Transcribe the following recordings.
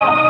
જય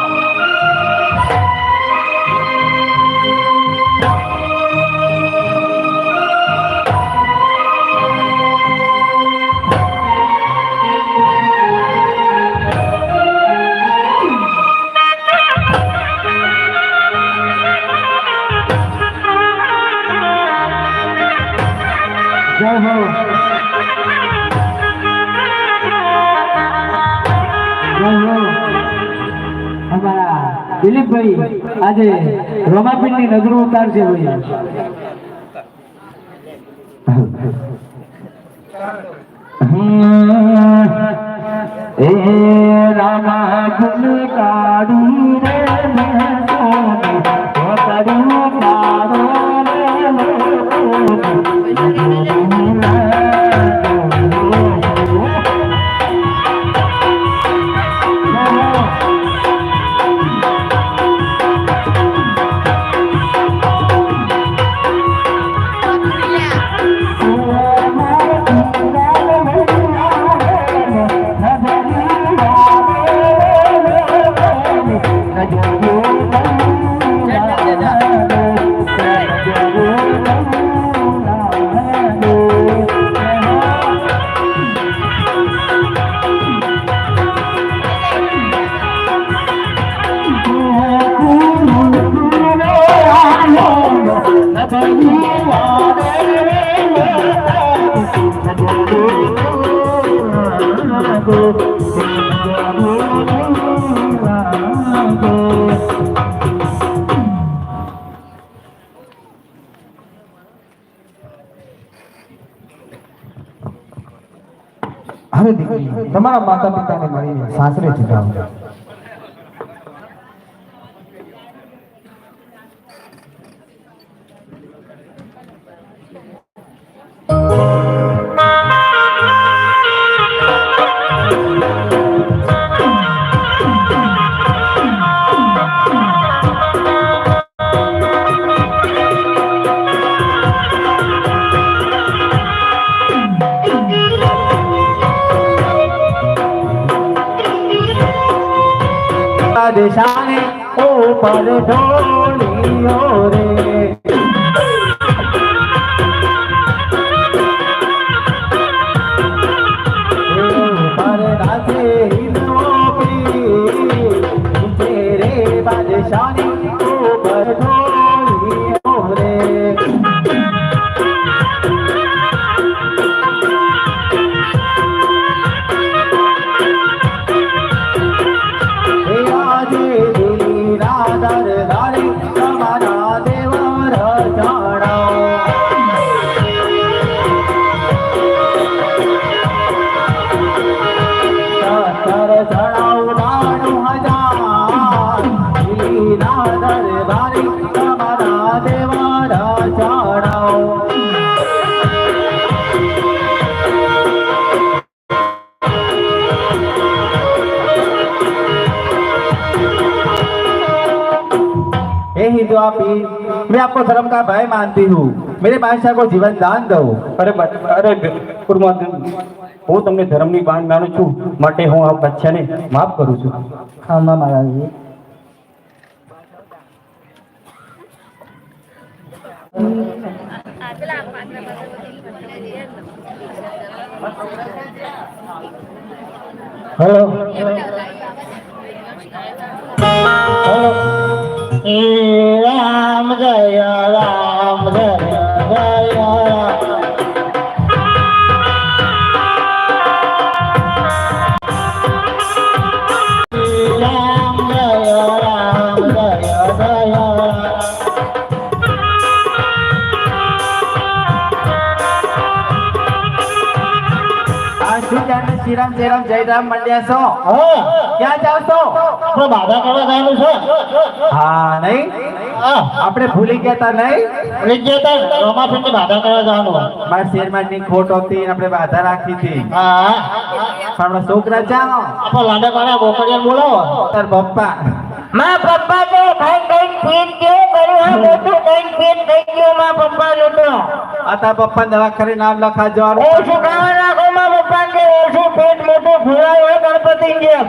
આજે રોમાપીરની નજરો ઉતારશે ભાઈ. એ દીકરી તમારા માતા પિતાને સાસરે ચૂકાવો हे हिंदू आपी मैं आपको धर्म का भय मानती हूँ मेरे बादशाह को जीवन दान दो અરે બટ- અરે કુરમાન હું તમને ધર્મની બાન માનું છું માટે હું આ બચ્ચાને માફ કરું છું હા મહારાજજી હેલો હેલો એ રામ જય રામ જય આશુજાને રામ જય રામ મંડ્યા છો હા ક્યાં જાવ છો? તો બાબા કરવા જવાનું છે. હા નહીં? આપણે ભૂલી ગયા તા નહીં? બાધા કરવા જવાનું મારા શેરમાનની ખોટ હતી આપણે બાધા રાખી હતી. હા. પણ આપણા છોકરા જાઓ લાડા લાંડા પાડ્યા બોકડિયા બોલાવો. તાર પપ્પા. માં પપ્પા તો ખાઈ કઈ ફીટ કેવું કર્યું? હા મોટું કઈ ફીટ થઈ ગયું માં પપ્પા નું તો આ તાર પપ્પા દવાખાને નામ લખાજો શું ખાવા નાખો માં પપ્પા પેટ મોટું ફૂલાય હોય ગણપતિ જેમ.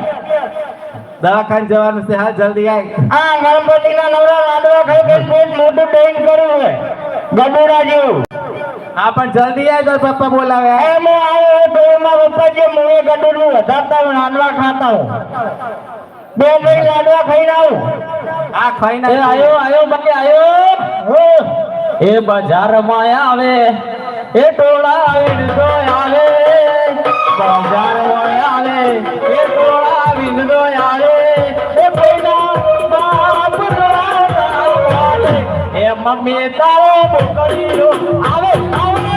દવાખાને જવાનું છે હા જલ્દી આય. આ ગણપતિના નવરા લાડવા ખાઈ કે પેટ મોટું ડેન કર્યું છે ગબુરા જેવું. હા પણ જલ્દી આય તો પપ્પા બોલાવે. એ મેં આવ્યો તો એમાં પપ્પા જે મુએ ગડુડું વધારતા હું લાડવા ખાતા હું. બે મિનિટ લાડવા ખાઈને આવું. આ ખાઈ એ ના આયો આયો બાકી આયો. એ બજારમાં આવે એ ટોળા આવી આવે આવે. મમ્મી તારો મોકલી આવે આવે.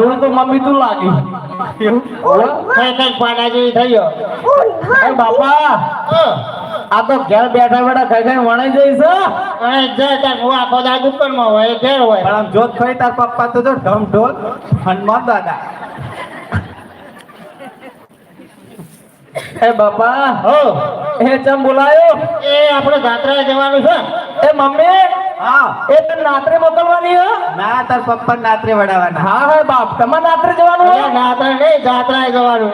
વાવાઝોડું તો મમ્મી તું લાગી. કઈ કઈ પાડા જેવી થઈ ગયો. બાપા. આ તો ઘેર બેઠા બેઠા કઈ કઈ વણાઈ જઈશ અને જે તાર. હું આખો દાદ ઉપરમાં હોય ઘેર હોય. પણ આમ જોત ખાઈ તાર પપ્પા તો જો ઢમ ઢોલ હનુમાન દાદા. એ બાપા. હો. એ ચમ બોલાયો? એ આપણે જાત્રાએ જવાનું છે. એ મમ્મી. હા. એ તને નાત્રે મોકલવાની હે? ના તાર પપ્પા નાત્રે વડાવાના હા હા બાપ તમારે નાત્રે જવાનું હોય નાત્રે નહીં જાત્રાએ જવાનું.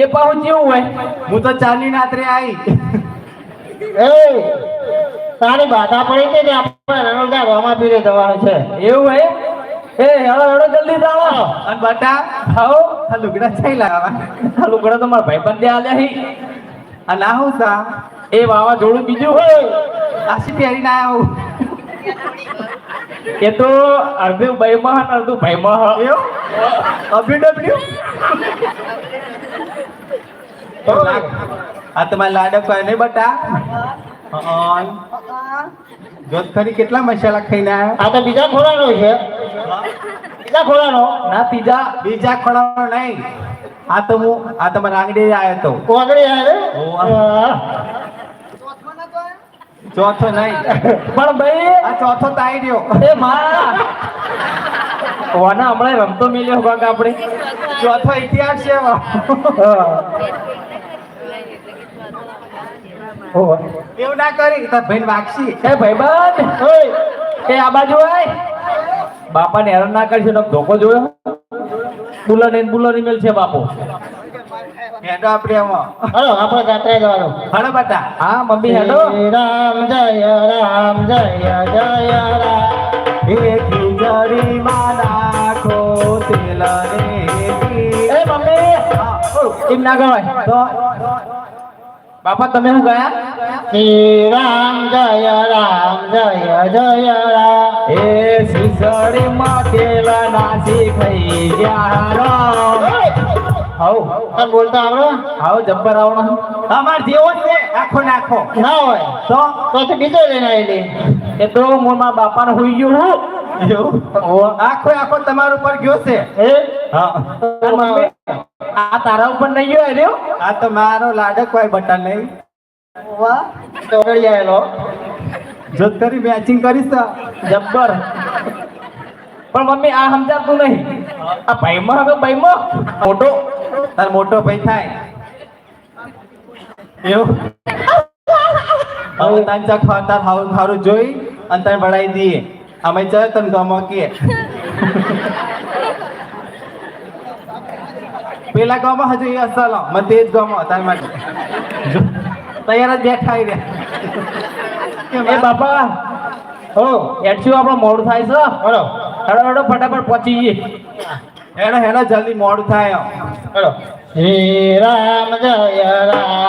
એ પાછું જેવું હોય. હું તો ચાલી નાત્રે આવી એ તારી બાધા પડી છે ને આપણે રણોદા રોમા પીરે જવાનું છે. એવું હોય? એ હેડો હેડો જલ્દી ચાલો અને બટા? હાઉ? આ લુગડા થઈ લાવવા. આ લુગડા તો મારા ભાઈબંધે આલ્યા હી. આ ના હું સા? એ વાવાઝોડું બીજું હોય. આશી પહેરીને આવ્યો એ તો અડધું ભાઈમાં અને અડધું ભાઈમાં એવું? અભી ડબલ્યુ આ તમારા લાડક હોય ને બટા. જોત ખરી કેટલા મસાલા ખાઈને આવ્યા આ તો બીજા ખોરાનો છે. બીજા ખોરાનો? ના બીજા બીજા ખોળાનો નહીં. આ તો હું આ તમારા આંગળી આવ્યો તો. કોગળી આવે ઓવા. ચોથો નહીં. પણ ભાઈ આ ચોથો તાઈ રહ્યો. એ માં ઓના હમણાં રમતો મેલ્યો ભાગ આપણે. ચોથો ઇતિહાસ છે એવો. એવું ના કરી તાર ભાઈ વાગશી. એ ભાઈબંધ એ આ બાજુ આય. બાપાને હેરાન ના કરશે ધોકો જોયો? બુલર ને બુલર ઇમેલ છે બાપો. હેડો આપણે એમાં હલો આપણે જાત્રા જવાનું. હળો બટા. હા મમ્મી હેડો. રામ જય રામ જય જય રામ. હે ખીજડીમાં નાખો તેલ રે એ મમ્મી. એમ ના ગવાય. બાપા તમે શું ગયા? શ્રી રામ જય રામ જય જય રામ. એ શીસડી માં તેલ નાસી થઈ ગયા રામ હાઉ તને બોલતા આવડો હાઉ જબ્બર આવડો અમાર જેવો જ છે. આખો નાખો ના હોય. તો? તો બીજો લઈને આવેલી. એ તો મોમાં બાપાને હોઈ ગયું હું આખો આખો તમારા ઉપર ગયો છે? એ આ તારા ઉપર નહીં ગયો આ તો મારો લાડક હોય બટા નહીં. આવેલો. મેચિંગ કરીશ તો. જબ્બર. પણ મમ્મી આ સમજાતું નહીં. આ ભાઈમાં હવે ભાઈમાં. મોટો. તાર મોટો ભાઈ થાય. એવું? હવે ચા ખાતા હારું જોઈ અને તને ભણાવી દઈએ. અમે ચાલ તને ગમો કે પેલા ગમો હજુ એ અસલ મને તે જ ગમો તાર માટે તૈયાર જ બેઠા આવી રહ્યા એ બાપા હો એડશું આપણો મોડું થાય છે હલો હેડો હેડો ફટાફટ પહોંચી જઈએ હેડો હેડો જલ્દી મોડું થાય હેડો શ્રી રામ જય રામ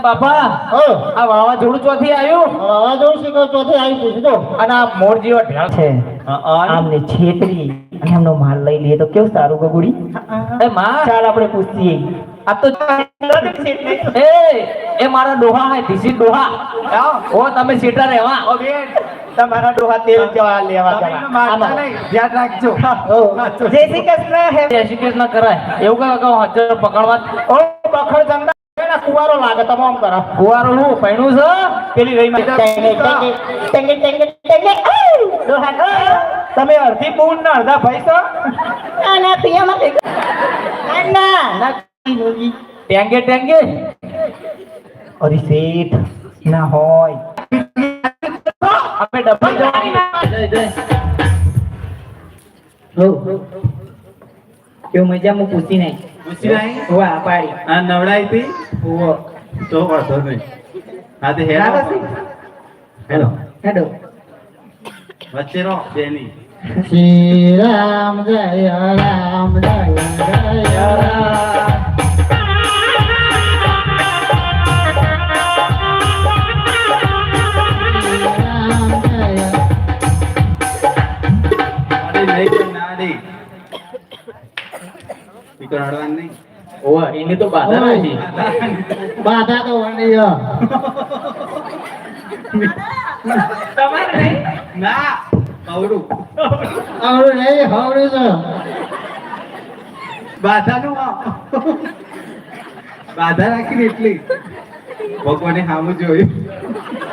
એ બાપા. આ વાવાઝોડું ચોથી આવ્યું. વાવાઝોડું શીખો ચોથી આવી પૂછજો અને આ મોર જેવા ઢેળ છે. આમને છેતરી અને એમનો માલ લઈ લઈએ તો કેવું સારું ગગુડી? એ માં. ચાલ આપણે પૂછીએ. આ તો એ એ મારા ડોહા હે ધીસી ડોહા. ઓ તમે સીટા રહેવા. ઓ બેન તમારા ડોહા તેલ જવા લેવા તમે એનું મારતા નહીં. ધ્યાન રાખજો. જય શ્રી કૃષ્ણ. હે જય શ્રી કૃષ્ણ કરાય. એવું કઈ કહો હજાર પકડવા ઓ બખડ કુવારો લાગે તમામ કરા. કુવારો નું પૈણું છે? પેલી રહી માં ટેંગે ટેંગે ટેંગે ટેંગે ટેંગે. ડોહા તમે અડધી પૂન ના અડધા ભાઈ છો? ના ના પિયામાં ના ના ટેંગે ટેંગે. અરે શેઠ ના હોય. આપણે ડબ્બા જવાની મજા હું. પૂછી નહીં પૂછી નહીં વાહ પાડી. આ નવડાઈ હતી. ઓવો તો વાંધો નહીં હા તે હેલો હેલો હેડો વચ્ચે રહો બેની શ્રી રામ જય રામ જય ઓવા એને તો બાધા રાખી બાધા તો વળી ના કવડું આવડું નહીં આવડું તો બાધાનું. બાધા રાખીને એટલી ભગવાને સામું જોયું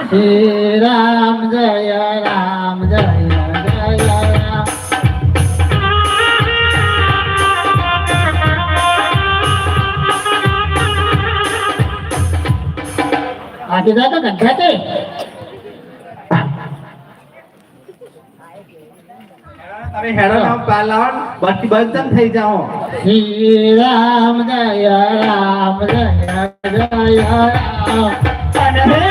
શ્રી રામ જય રામ જય જય રામ આગે જા તો ગંઠા તે તમે હેડો નામ પાલાવન બાકી બંધ થઈ જાઓ શ્રી રામ જય રામ જય જય રામ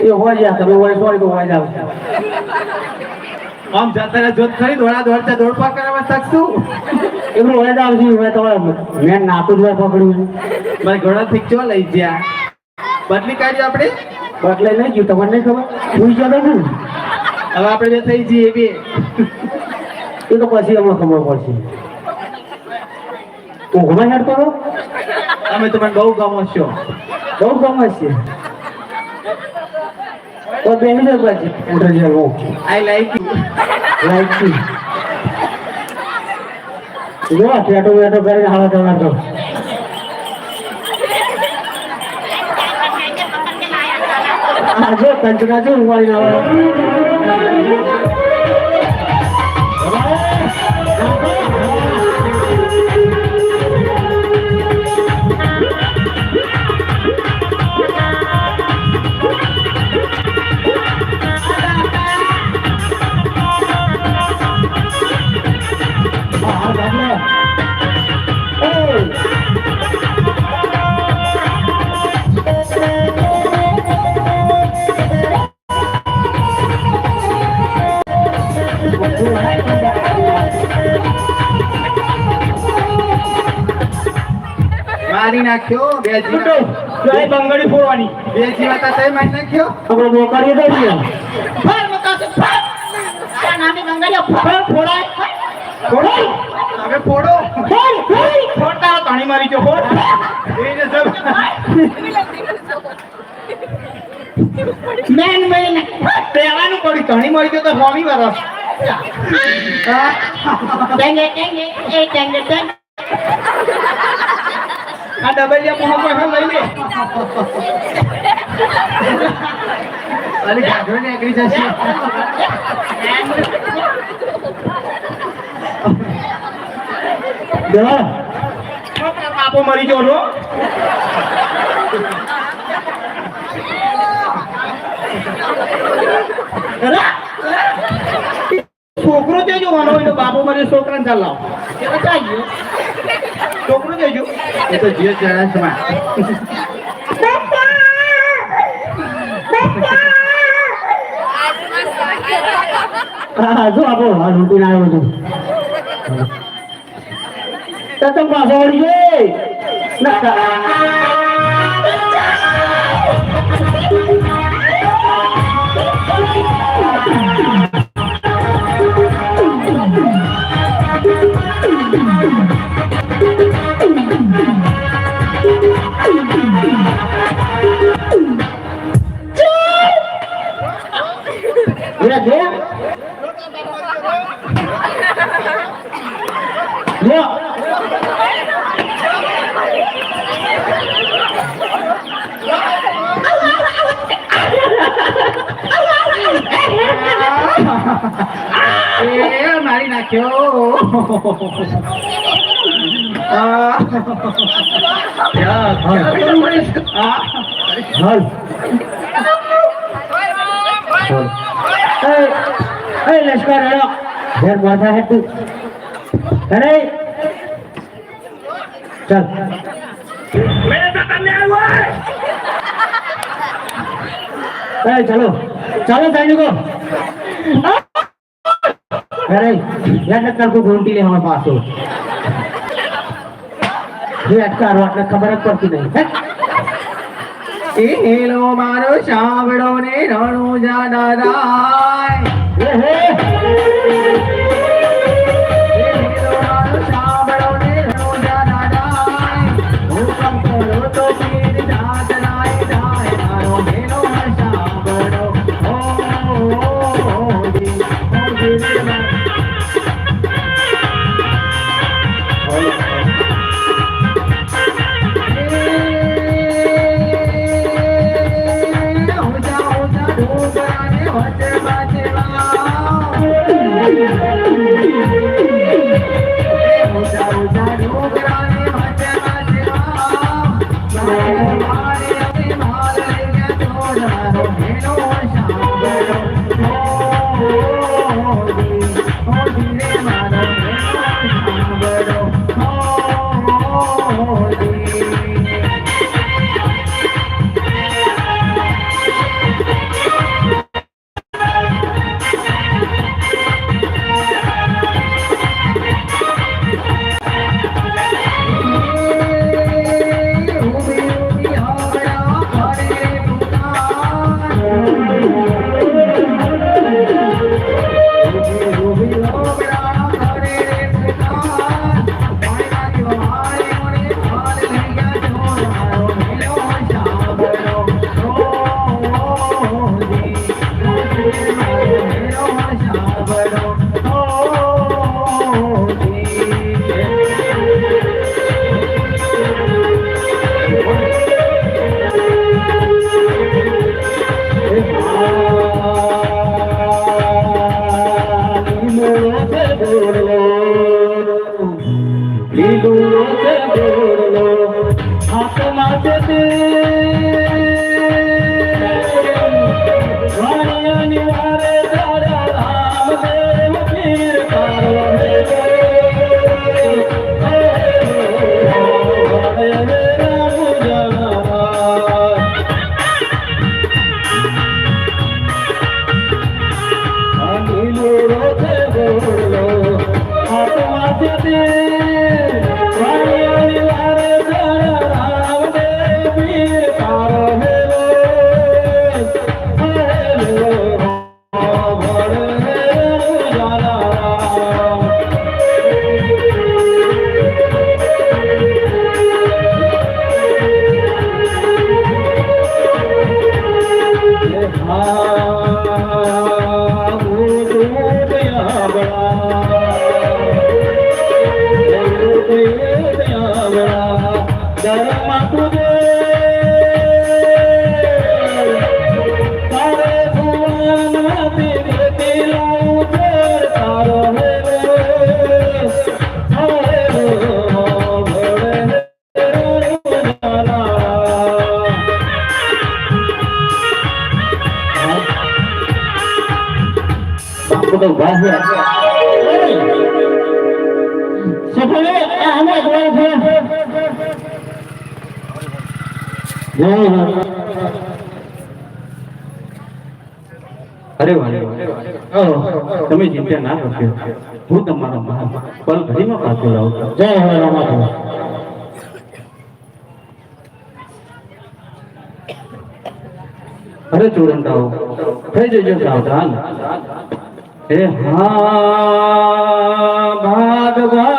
એ હોય જા તમે હોય સોરી તો હોય જાવ આમ જતા જોત ખરી દોડા દોડતા દોડપા કરવા શકશું એમનું હોય જાવ છે હોય તો મેં નાતું જ પકડ્યું. મારે ઘોડા થી ચો લઈ ગયા. બદલી કાઢી આપણે? બદલે નહીં ગયું તમને નહીં ખબર? ભૂઈ ગયો તો હવે આપણે જે થઈ જઈએ બે એ તો પછી અમને ખબર પડશે. ઊંઘમાં હેડતો હતો તમે તમને બહુ ગમો છો. બહુ ગમો છે. તો જાય પછી ઉઠે છે હું I like you like you જો પેટો પેટો કરીને હાલો જવા દો આ જો કંચના ઉવાળી લાવો નાખ્યો બે છૂટો જીવા જો એ બંગડી ફોડવાની. બે જીવા તા તે મારી નાખ્યો. આપણે નાની ગંગાડીઓ ફોડ ફોડાય. ફોડાય? હવે ફોડો. ફોડ ફોડ! ફોડતા પાણી મારી ગયો ફોડ. એ સબ મેન મેન. પહેલાનું પડી ઘણી મળી ગયો તો હોમી વરસ ટેંગે ટેંગે એ ટેંગે ટેંગે આ ડબલિયા મોહ પર લઈ લે અરે ગાઢો ને એકરી જશે છોકરા બાપો મરી ગયો રો છોકરો તે જોવાનો હોય તો બાપો મરે છોકરાને ચાલો લાવો એ બતાવ્યો છોકરો દેજો એ તો જીવ ચરણ છે માં હા, જો આપો, આ રૂટીન આવ્યો છું તો. તમે પાછો વળી ગઈ એ મારી નાખ્યો આ. યા, આ. Hal. Hey, hey, let's go, Reno. There, what I had to. Ready? चल ए, चलो चलो सैनिकों అరే ఎక్కడికి గుంటీలే మన పాసు ఎక్కారు అట్లా కబరక్ పడుతున్నాయి ఏలో మానవ చావడోనే రాణు జానారాయ్ છે. સફળે આને જોઈ છે. જય અરે વાહ તમે ચિંતા ના કરશો હું તમારા મહાન પલ ઘડીમાં પાછો લાવું જય હો રામાધવ અરે ચોરંડાઓ, થઈ જજો સાવધાન. હે હા ભાગ ભાગ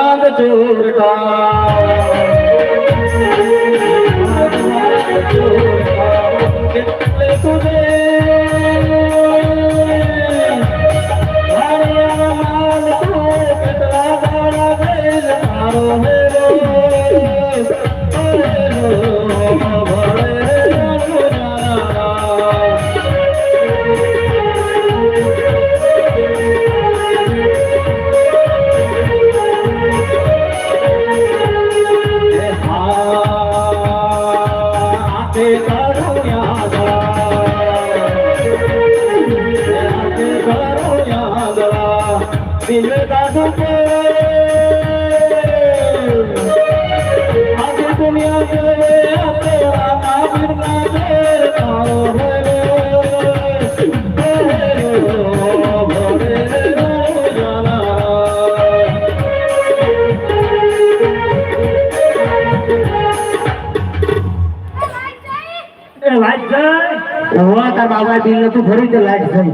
બાબા બિલ નતું ભર્યું તો લાઈટ થઈ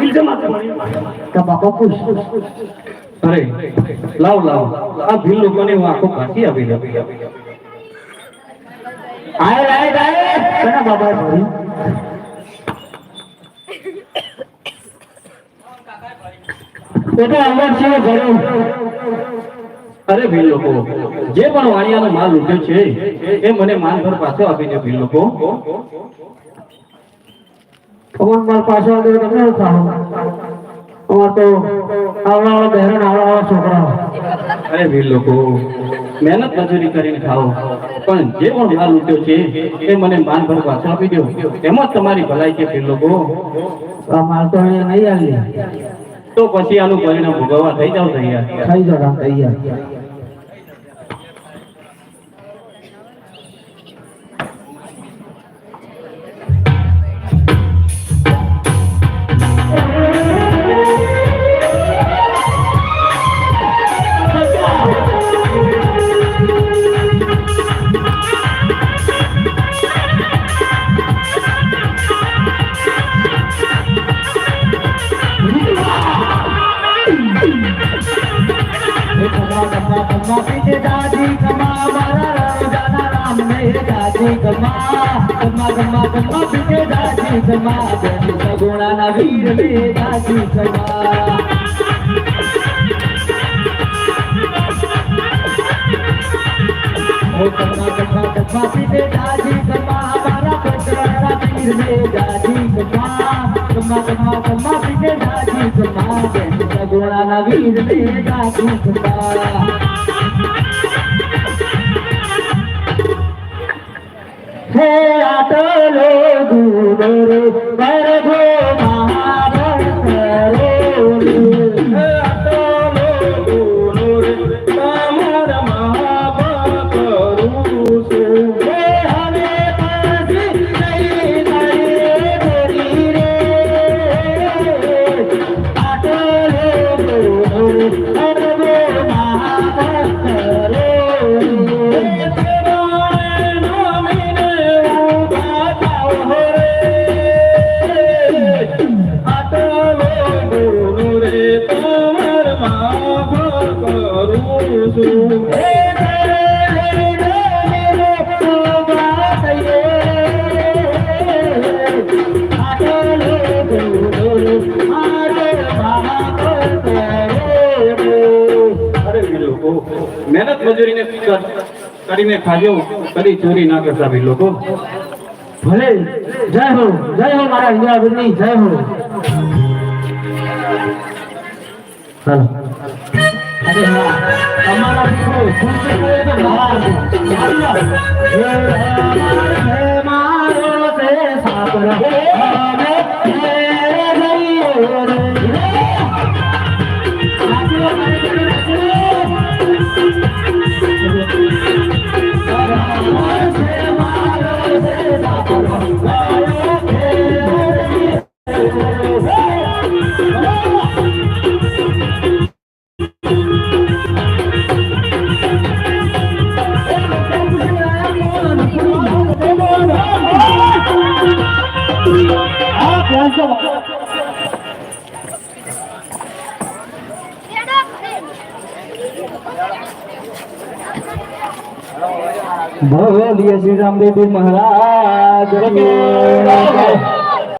બિલ તો બાપા ખુશ અરે, લાવ લાવ. આ ભીલ લોકોને હું આખો ફાંસી આપી દઉં આય લાઈટ આય. કના અરે ભીલ લોકો જે પણ વાણિયાનો માલ લૂટ્યો છે, એ મને માનભર પાછો આપી દે ભીલ લોકો અમર માલ પાછો આવ્યો તમે કેવું થાવ? તો આવડા બહેરણ આવડા છોકરા અરે ભીલ લોકો મહેનત મજૂરી કરીને ખાઓ. પણ જે પણ માલ લૂટ્યો છે એ મને માનભર પાછો આપી દો. એમ જ તમારી ભલાઈ છે ભીલ લોકો. માલ તો નહીં આવી તો પછી આનું પરિણામ ભોગવવા થઈ જાવ તૈયાર. થઈ જાવ તૈયાર. કમા દાદી કમા મારા રામ રામ ને દાદી કમા કમા કમા કમા પીછે દાદી કમા બેન સગુણા વીર ને દાદી કમા ઓ કમા કમા કમા પીછે દાદી કમા મારા પટવાના વીર ને દાદી કમા કમા કમા કમા પીછે દાદી કમા બેન સગુણા વીર ને દાદી કમા હે આટલો દૂર પરભો મહાભક્ત કરીને ખાજો કરી ચોરી ના કરતા ભાઈ લોકો. ભલે, જય હો જય હો મારા ઇન્દ્રાવીરની જય હો. તમારા